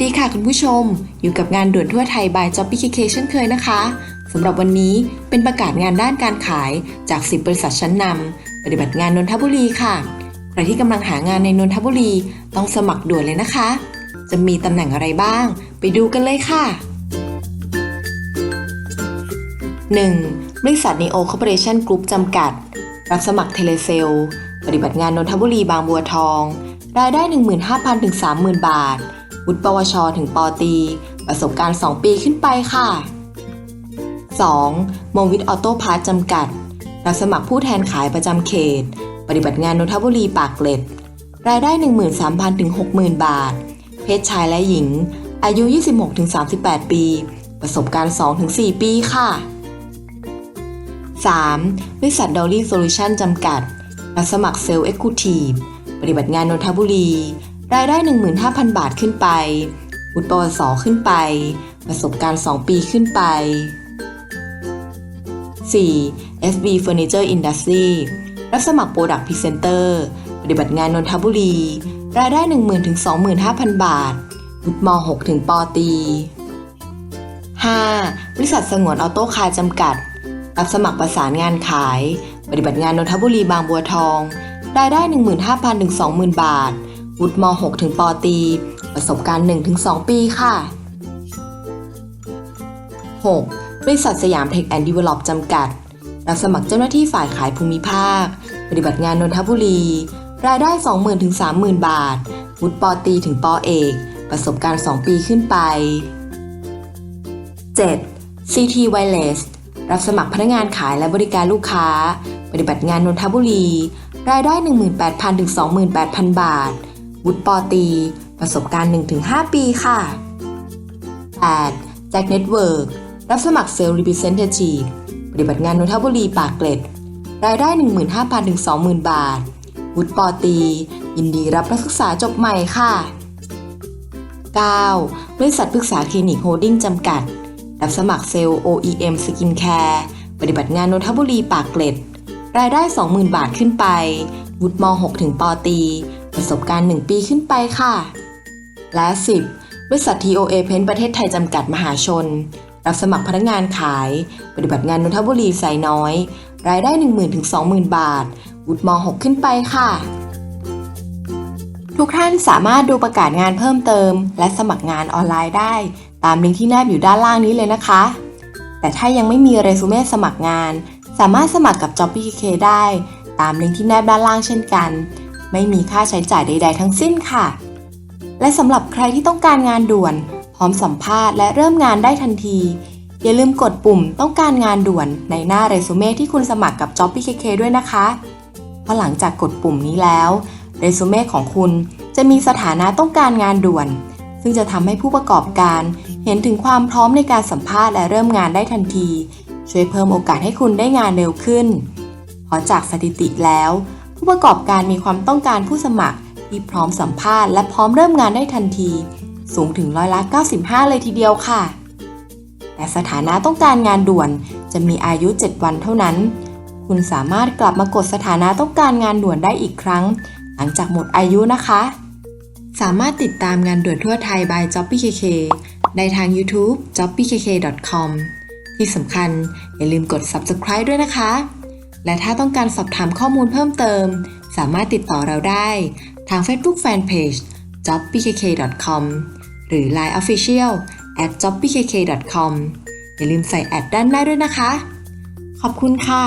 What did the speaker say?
สดีค่ะคุณผู้ชม อยู่กับงานด่วนทั่วไทย by Job PKK เช่นเคยนะคะสำหรับวันนี้เป็นประกาศงานด้านการขายจาก 10 บริษัทชั้นนำปฏิบัติงานนนทบุรีค่ะ ใครที่กำลังหางานในนนทบุรีต้องสมัครด่วนเลยนะคะ จะมีตำแหน่งอะไรบ้าง ไปดูกันเลยค่ะ 1. บริษัท Neo Corporation Group จำกัด รับสมัครเทเลเซล ปฏิบัติงานนนทบุรีบางบัวทอง รายได้ 15,000ถึง30,000 บาท วุฒิปวช ถึงปตี ประสบการณ์ 2 ปีขึ้นไปค่ะ 2. มงวิทออโต้พาร์ทจำกัด รับสมัครผู้แทนขายประจำเขต ปฏิบัติงานนนทบุรีปากเกร็ด รายได้ 13,000 ถึง 60,000 บาท เพศชายและหญิง อายุ 26 ถึง 38 ปี ประสบการณ์ 2 ถึง 4 ปีค่ะ 3. บริษัท Dolly Solution จำกัด รับสมัครเซลล์เอ็กซ์คูทีฟปฏิบัติงานนนทบุรี รายได้ 15,000 บาทขึ้นไป วุฒิปวสขึ้นไป ประสบการณ์ 2 ปีขึ้นไป 4. SB Furniture Industry รับสมัคร Product Presenter ปฏิบัติงานนนทบุรี รายได้ 10,000ถึง25,000 บาท วุฒิม .6 ถึงปตรี 5. บริษัทสงวนออโต้คาร์จำกัด รับสมัครประสานงานขาย ปฏิบัติงานนนทบุรีบางบัวทอง รายได้ 15,000ถึง20,000 บาท วุฒิม .6 ถึงปตี ประสบการณ์ 1-2 ปีค่ะ 6. บริษัทสยามเทคแอนด์ดีเวล็อปจำกัด รับสมัครเจ้าหน้าที่ฝ่ายขายภูมิภาค ปฏิบัติงานนนทบุรี รายได้ 20,000ถึง30,000 บาท วุฒิปตีถึงปอเอก ประสบการณ์ 2 ปีขึ้นไป 7. CT Wireless รับสมัครพนักงานขายและบริการลูกค้า ปฏิบัติงานนนทบุรี รายได้ 18,000ถึง28,000 บาท วุฒิปอตี ประสบการณ์ 1-5 ปีค่ะ 8. Jack Network รับสมัครเซลล์ Representative ปฏิบัติงานนนทบุรีปากเกร็ด รายได้ 15,000ถึง20,000 บาท วุฒิปอตี ยินดีรับนักศึกษาจบใหม่ค่ะ 9. บริษัทปรึกษาคลินิกโฮดดิ้งจำกัด รับสมัครเซลล์ OEM Skin Care ปฏิบัติงานนนทบุรีปากเกร็ด รายได้ 20,000 บาทขึ้นไป วุฒิม .6 ถึงปอตี ประสบการณ์ 1 ปีขึ้นไปค่ะ และ 10 บริษัท TOA เพนประเทศไทยจำกัดมหาชน รับสมัครพนักงานขาย ปฏิบัติงานนนทบุรีไซน้อย รายได้ 10,000ถึง20,000 บาทวุฒิม .6 ขึ้นไปค่ะ ทุกท่านสามารถดูประกาศงานเพิ่มเติม และสมัครงานออนไลน์ได้ ตามลิงก์ที่แนบอยู่ด้านล่างนี้เลยนะคะ แต่ถ้ายังไม่มีเรซูเม่สมัครงาน สามารถสมัครกับ Job PKK ได้ ตามลิงก์ที่แนบด้านล่างเช่นกัน ไม่มีค่าใช้จ่ายใด ๆ ทั้งสิ้นค่ะ และสำหรับใครที่ต้องการงานด่วน พร้อมสัมภาษณ์และเริ่มงานได้ทันที อย่าลืมกดปุ่มต้องการงานด่วนในหน้าเรซูเม่ที่คุณสมัครกับ Job PKK ด้วยนะคะ เพราะหลังจากกดปุ่มนี้แล้วเรซูเม่ของคุณจะมีสถานะต้องการงานด่วน ซึ่งจะทำให้ผู้ประกอบการเห็นถึงความพร้อมในการสัมภาษณ์และเริ่มงานได้ทันที ช่วยเพิ่มโอกาสให้คุณได้งานเร็วขึ้น เพราะจากสถิติแล้ว ผู้ประกอบการมีความต้องการผู้สมัครที่พร้อมสัมภาษณ์และพร้อมเริ่มงานได้ทันที สูงถึงร้อยละ 95 เลยทีเดียวค่ะ แต่สถานะต้องการงานด่วนจะมีอายุ 7 วันเท่านั้น คุณสามารถกลับมากดสถานะต้องการงานด่วนได้อีกครั้ง หลังจากหมดอายุนะคะ สามารถติดตามงานด่วนทั่วไทย by j o b p k k ได้ทาง YouTube jobpkk.com ที่สำคัญอย่าลืมกด subscribe ด้วยนะคะ และถ้าต้องการสอบถามข้อมูลเพิ่มเติม สามารถติดต่อเราได้ทาง Facebook Fanpage jobpkk.com หรือ Line Official at jobpkk.com อย่าลืมใส่แอดด้านหน้าด้วยนะคะ ขอบคุณค่ะ